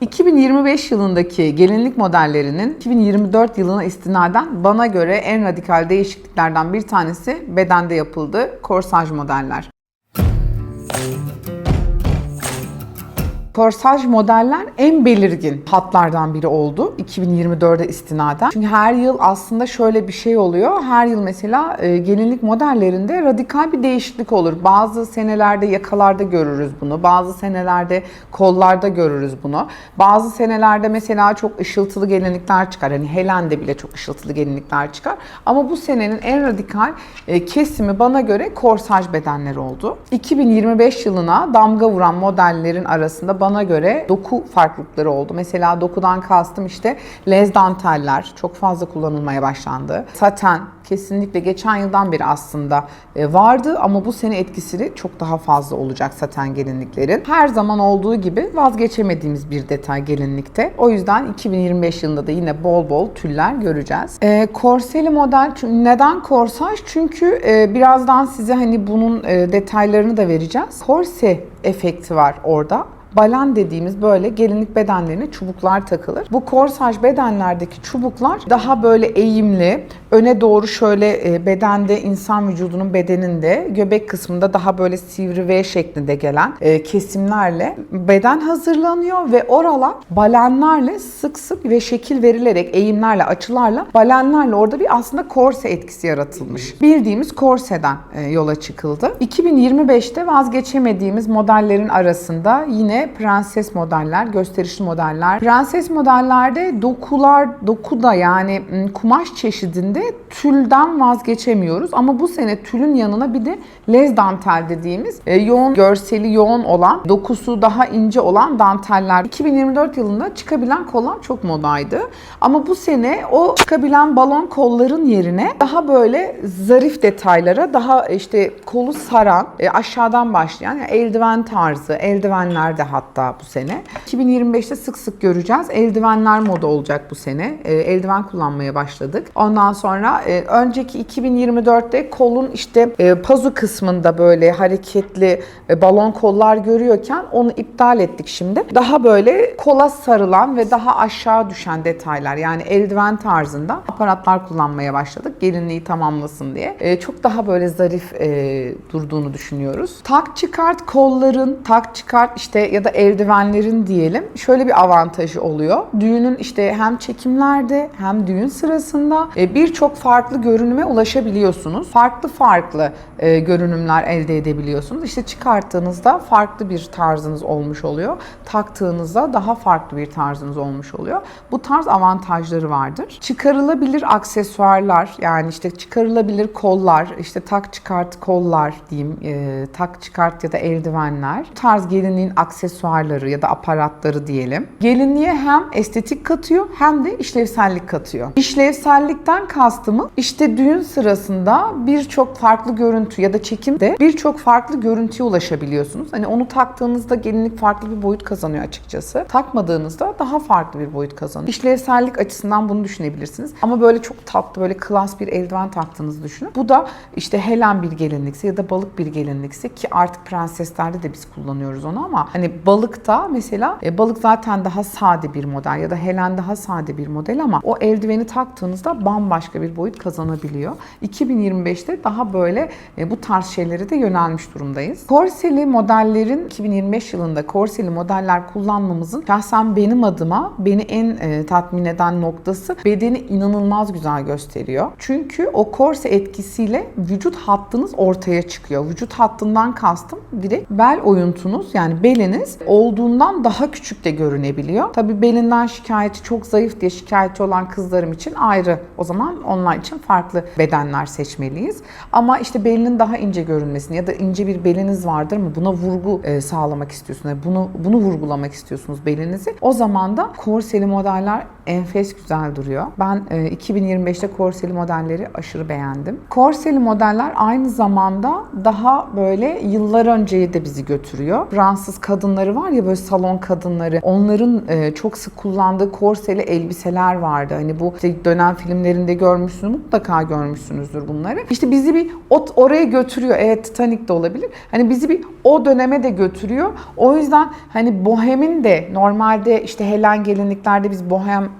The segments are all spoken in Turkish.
2025 yılındaki gelinlik modellerinin 2024 yılına istinaden bana göre en radikal değişikliklerden bir tanesi bedende yapıldı. Korsaj modeller. Korsaj modeller en belirgin hatlardan biri oldu 2024'e istinaden. Çünkü her yıl aslında şöyle bir şey oluyor. Her yıl mesela e, gelinlik modellerinde radikal bir değişiklik olur. Bazı senelerde yakalarda görürüz bunu. Bazı senelerde kollarda görürüz bunu. Bazı senelerde mesela çok ışıltılı gelinlikler çıkar. Hani Helen'de bile çok ışıltılı gelinlikler çıkar. Ama bu senenin en radikal e, kesimi bana göre korsaj bedenleri oldu. 2025 yılına damga vuran modellerin arasında bana göre doku farklılıkları oldu. Mesela dokudan kastım işte lez danteller çok fazla kullanılmaya başlandı. Saten kesinlikle geçen yıldan beri aslında e, vardı ama bu sene etkisi çok daha fazla olacak saten gelinliklerin. Her zaman olduğu gibi vazgeçemediğimiz bir detay gelinlikte. O yüzden 2025 yılında da yine bol bol tüller göreceğiz. E, korseli model neden korsaj? Çünkü e, birazdan size hani bunun e, detaylarını da vereceğiz. Korse efekti var orada. Balan dediğimiz böyle gelinlik bedenlerine çubuklar takılır. Bu korsaj bedenlerdeki çubuklar daha böyle eğimli, öne doğru şöyle e, bedende insan vücudunun bedeninde göbek kısmında daha böyle sivri V şeklinde gelen e, kesimlerle beden hazırlanıyor ve oralar balenlerle sık sık ve şekil verilerek eğimlerle açılarla balenlerle orada bir aslında korse etkisi yaratılmış. Bildiğimiz korseden e, yola çıkıldı. 2025'te vazgeçemediğimiz modellerin arasında yine prenses modeller, gösterişli modeller. Prenses modellerde dokular, doku da yani m, kumaş çeşidinde tülden vazgeçemiyoruz. Ama bu sene tülün yanına bir de lez dantel dediğimiz e, yoğun görseli yoğun olan, dokusu daha ince olan danteller. 2024 yılında çıkabilen kollar çok modaydı. Ama bu sene o çıkabilen balon kolların yerine daha böyle zarif detaylara, daha işte kolu saran, e, aşağıdan başlayan yani eldiven tarzı, eldivenler de hatta bu sene. 2025'te sık sık göreceğiz. Eldivenler moda olacak bu sene. E, eldiven kullanmaya başladık. Ondan sonra e, önceki 2024'te kolun işte e, pazu kısmında böyle hareketli e, balon kollar görüyorken onu iptal ettik şimdi. Daha böyle kola sarılan ve daha aşağı düşen detaylar yani eldiven tarzında aparatlar kullanmaya başladık. Gelinliği tamamlasın diye. Çok daha böyle zarif durduğunu düşünüyoruz. Tak çıkart kolların, tak çıkart işte ya da eldivenlerin diyelim şöyle bir avantajı oluyor. Düğünün işte hem çekimlerde hem düğün sırasında e, birçok farklı görünüme ulaşabiliyorsunuz. Farklı farklı e, görünümler elde edebiliyorsunuz. İşte çıkarttığınızda farklı bir tarzınız olmuş oluyor. Taktığınızda daha farklı bir tarzınız olmuş oluyor. Bu tarz avantajları vardır. Çıkarılabilir aksesuarlar yani işte çıkarılabilir kollar, işte tak çıkart kollar diyeyim, e, tak çıkart ya da eldivenler. Bu tarz gelinliğin aksesuarları ya da aparatları diyelim. Gelinliğe hem estetik katıyor hem de işlevsellik katıyor. İşlevsellikten kastımı işte düğün sırasında birçok farklı görüntü ya da çekimde birçok farklı görüntüye ulaşabiliyorsunuz. Hani onu taktığınızda gelinlik farklı bir boyut kazanıyor açıkçası. Takmadığınızda daha farklı bir boyut kazanıyor. İşlevsellik açısından bunu düşünebilirsiniz. Ama böyle çok tatlı böyle klas bir eldiven taktığınızı düşünün. Bu da işte Helen bir gelinlikse ya da balık bir gelinlikse ki artık prenseslerde de biz kullanıyoruz onu ama hani balıkta mesela e, balık zaten daha sade bir model ya da Helen daha sade bir model ama o eldiveni taktığınızda bambaşka bir boyut kazanabiliyor. 2025'te daha böyle e, bu tarz şeylere de yönelmiş durumdayız. Korseli modellerin 2025 yılında korseli modeller kullanmamızın şahsen benim adıma beni en e, tatmin eden noktası bedeni inanılmaz güzel gösteriyor. Çünkü o korse etkisiyle vücut hattınız ortaya çıkıyor. Vücut hattından kastım direkt bel oyuntunuz yani beliniz olduğundan daha küçük de görünebiliyor. Tabii belinden şikayetçi çok zayıf diye şikayetçi olan kızlarım için ayrı. O zaman onlar için farklı bedenler seçmeliyiz. Ama işte belinin daha ince görünmesini ya da ince bir beliniz vardır mı buna vurgu e, sağlamak istiyorsunuz. Bunu bunu vurgulamak istiyorsunuz belinizi. O zaman da korseli modeller enfes güzel duruyor. Ben e, 2025'te korseli modelleri aşırı beğendim. Korseli modeller aynı zamanda daha böyle yıllar önceye de bizi götürüyor. Fransız kadınları var ya böyle salon kadınları. Onların e, çok sık kullandığı korseli elbiseler vardı. Hani bu işte dönem filmlerinde görmüşsünüz mutlaka görmüşsünüzdür bunları. İşte bizi bir o, oraya götürüyor. Evet Titanic de olabilir. Hani bizi bir o döneme de götürüyor. O yüzden hani bohemin de normalde işte Helen gelinliklerde biz bohem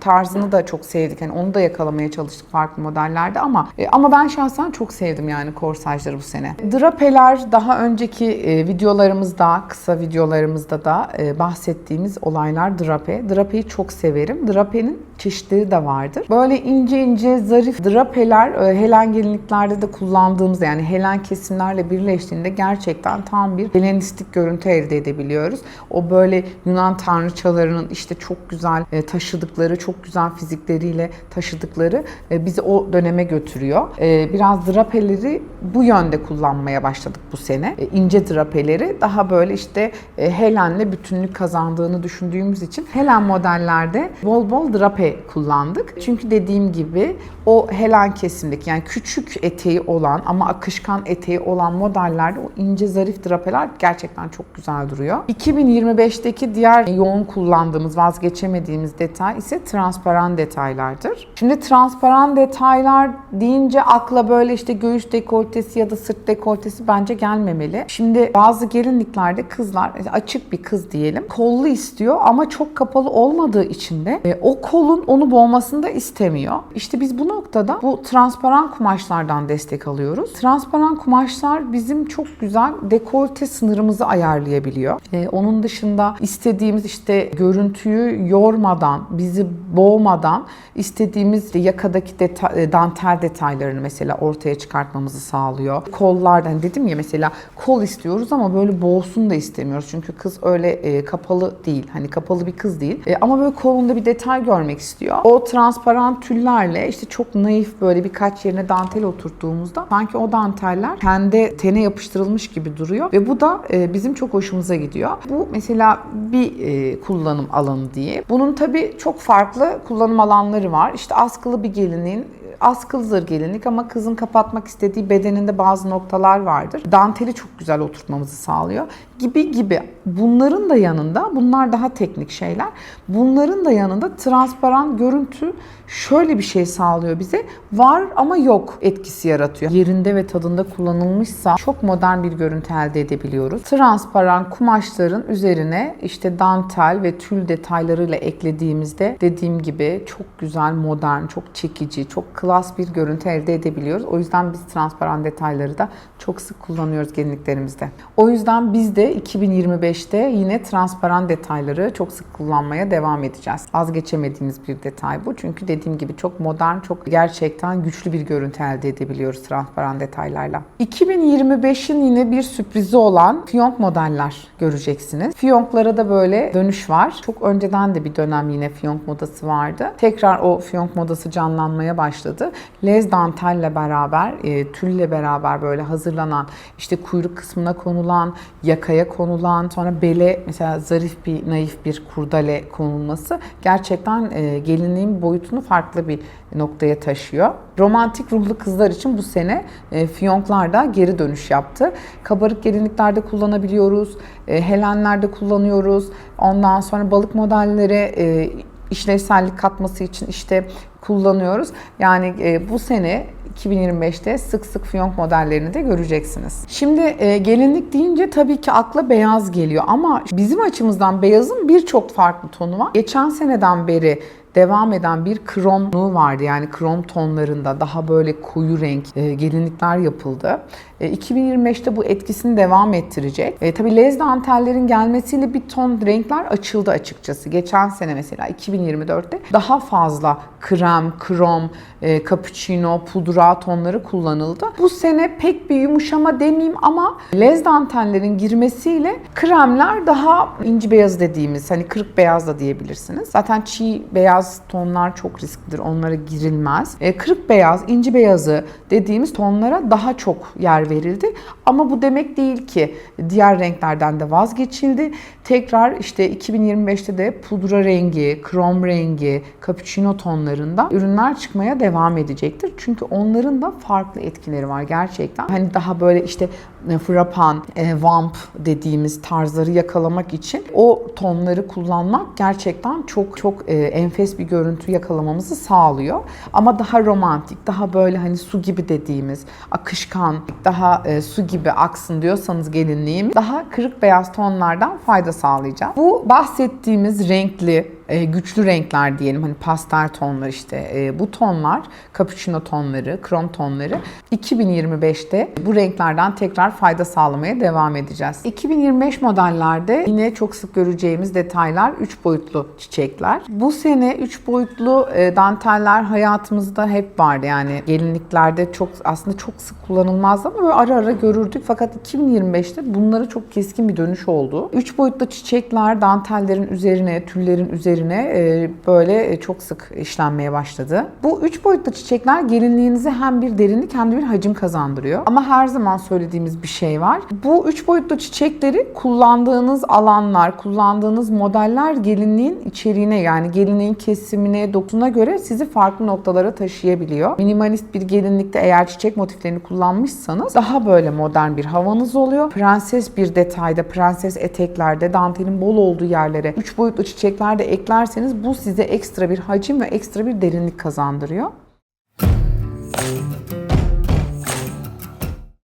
tarzını da çok sevdik. Hani onu da yakalamaya çalıştık farklı modellerde ama e, ama ben şahsen çok sevdim yani korsajları bu sene. Drapeler daha önceki e, videolarımızda, kısa videolarımızda da e, bahsettiğimiz olaylar drape. Drapeyi çok severim. Drapenin çeşitleri de vardır. Böyle ince ince zarif drapeler e, Helen gelinliklerde de kullandığımız yani Helen kesimlerle birleştiğinde gerçekten tam bir Helenistik görüntü elde edebiliyoruz. O böyle Yunan tanrıçalarının işte çok güzel e, taşıdıkları, çok güzel fizikleriyle taşıdıkları e, bizi o döneme götürüyor. E, biraz drapeleri bu yönde kullanmaya başladık bu sene. E, ince drapeleri daha böyle işte Helen'le bütünlük kazandığını düşündüğümüz için Helen modellerde bol bol drape kullandık. Çünkü dediğim gibi o Helen kesimdeki yani küçük eteği olan ama akışkan eteği olan modellerde o ince zarif drapeler gerçekten çok güzel duruyor. 2025'teki diğer yoğun kullandığımız, vazgeçemediğimiz detay ise transparan detaylardır. Şimdi transparan detaylar deyince akla böyle işte göğüs dekoltesi ya da sırt dekoltesi bence gelmemeli. Şimdi bazı gelinliklerde kızlar açık bir kız diyelim kollu istiyor ama çok kapalı olmadığı için de e, o kolun onu boğmasını da istemiyor. İşte biz bu noktada bu transparan kumaşlardan destek alıyoruz. Transparan kumaşlar bizim çok güzel dekolte sınırımızı ayarlayabiliyor. E, onun dışında istediğimiz işte görüntüyü yormadan, bizi boğmadan istediğimiz yakadaki deta- e, dantel detaylarını mesela ortaya çıkartmamızı sağlıyor. Kollardan dedim ya mesela kol istiyoruz ama böyle boğsun da istemiyoruz. Çünkü kız öyle e, kapalı değil. Hani kapalı bir kız değil. E, ama böyle kolunda bir detay görmek istiyor. O transparan tüllerle işte çok naif böyle birkaç yerine dantel oturttuğumuzda sanki o danteller kendi tene yapıştırılmış gibi duruyor ve bu da e, bizim çok hoşumuza gidiyor. Bu mesela bir e, kullanım alanı diye. Bunun tabii çok farklı kullanım alanları var. İşte askılı bir gelinin askılı zır gelinlik ama kızın kapatmak istediği bedeninde bazı noktalar vardır. Danteli çok güzel oturtmamızı sağlıyor gibi gibi. Bunların da yanında bunlar daha teknik şeyler. Bunların da yanında transparan görüntü şöyle bir şey sağlıyor bize. Var ama yok etkisi yaratıyor. Yerinde ve tadında kullanılmışsa çok modern bir görüntü elde edebiliyoruz. Transparan kumaşların üzerine işte dantel ve tül detaylarıyla eklediğimizde dediğim gibi çok güzel, modern, çok çekici, çok klas bir görüntü elde edebiliyoruz. O yüzden biz transparan detayları da çok sık kullanıyoruz gelinliklerimizde. O yüzden biz de 2025'te yine transparan detayları çok sık kullanmaya devam edeceğiz. Az geçemediğimiz bir detay bu. Çünkü dediğim gibi çok modern, çok gerçekten güçlü bir görüntü elde edebiliyoruz transparan detaylarla. 2025'in yine bir sürprizi olan fiyonk modeller göreceksiniz. Fiyonklara da böyle dönüş var. Çok önceden de bir dönem yine fiyonk modası vardı. Tekrar o fiyonk modası canlanmaya başladı. Lez dantelle beraber, e, tülle beraber böyle hazırlanan, işte kuyruk kısmına konulan, yakaya konulan, sonra bele mesela zarif bir, naif bir kurdale konulması gerçekten e, gelinliğin boyutunu farklı bir noktaya taşıyor. Romantik ruhlu kızlar için bu sene e, fiyonklar da geri dönüş yaptı. Kabarık gelinliklerde kullanabiliyoruz, e, helenlerde kullanıyoruz. Ondan sonra balık modelleri e, işlevsellik katması için işte kullanıyoruz. Yani e, bu sene 2025'te sık sık fiyonk modellerini de göreceksiniz. Şimdi e, gelinlik deyince tabii ki akla beyaz geliyor ama bizim açımızdan beyazın birçok farklı tonu var. Geçen seneden beri devam eden bir kromluğu vardı. Yani krom tonlarında daha böyle koyu renk e, gelinlikler yapıldı. E, 2025'te bu etkisini devam ettirecek. E, tabii lez dantellerin gelmesiyle bir ton renkler açıldı açıkçası. Geçen sene mesela 2024'te daha fazla krem, krom, e, cappuccino, pudra tonları kullanıldı. Bu sene pek bir yumuşama demeyeyim ama lez dantellerin girmesiyle kremler daha inci beyaz dediğimiz hani kırık beyaz da diyebilirsiniz. Zaten çiğ beyaz beyaz tonlar çok risklidir. Onlara girilmez. E, kırık beyaz, inci beyazı dediğimiz tonlara daha çok yer verildi. Ama bu demek değil ki diğer renklerden de vazgeçildi. Tekrar işte 2025'te de pudra rengi, krom rengi, cappuccino tonlarında ürünler çıkmaya devam edecektir. Çünkü onların da farklı etkileri var gerçekten. Hani daha böyle işte e, frappan, e, vamp dediğimiz tarzları yakalamak için o tonları kullanmak gerçekten çok çok e, enfes bir görüntü yakalamamızı sağlıyor. Ama daha romantik, daha böyle hani su gibi dediğimiz, akışkan, daha e, su gibi aksın diyorsanız gelinliğim daha kırık beyaz tonlardan fayda sağlayacak. Bu bahsettiğimiz renkli, e, güçlü renkler diyelim hani pastel tonlar işte e, bu tonlar, cappuccino tonları, krom tonları 2025'te bu renklerden tekrar fayda sağlamaya devam edeceğiz. 2025 modellerde yine çok sık göreceğimiz detaylar 3 boyutlu çiçekler. Bu sene 3 boyutlu e, danteller hayatımızda hep vardı yani gelinliklerde çok aslında çok sık kullanılmazdı ama böyle ara ara görürdük fakat 2025'te bunlara çok keskin bir dönüş oldu. 3 boyutlu çiçekler dantellerin üzerine, tüllerin üzerine e, böyle e, çok sık işlenmeye başladı. Bu 3 boyutlu çiçekler gelinliğinize hem bir derinlik hem de bir hacim kazandırıyor. Ama her zaman söylediğimiz bir şey var. Bu 3 boyutlu çiçekleri kullandığınız alanlar, kullandığınız modeller gelinliğin içeriğine yani gelinliğin kesimine, dokusuna göre sizi farklı noktalara taşıyabiliyor. Minimalist bir gelinlikte eğer çiçek motiflerini kullanmışsanız daha böyle modern bir havanız oluyor. Prenses bir detayda, prenses eteklerde, dantelin bol olduğu yerlere 3 boyutlu çiçekler de eklerseniz bu size ekstra bir hacim ve ekstra bir derinlik kazandırıyor.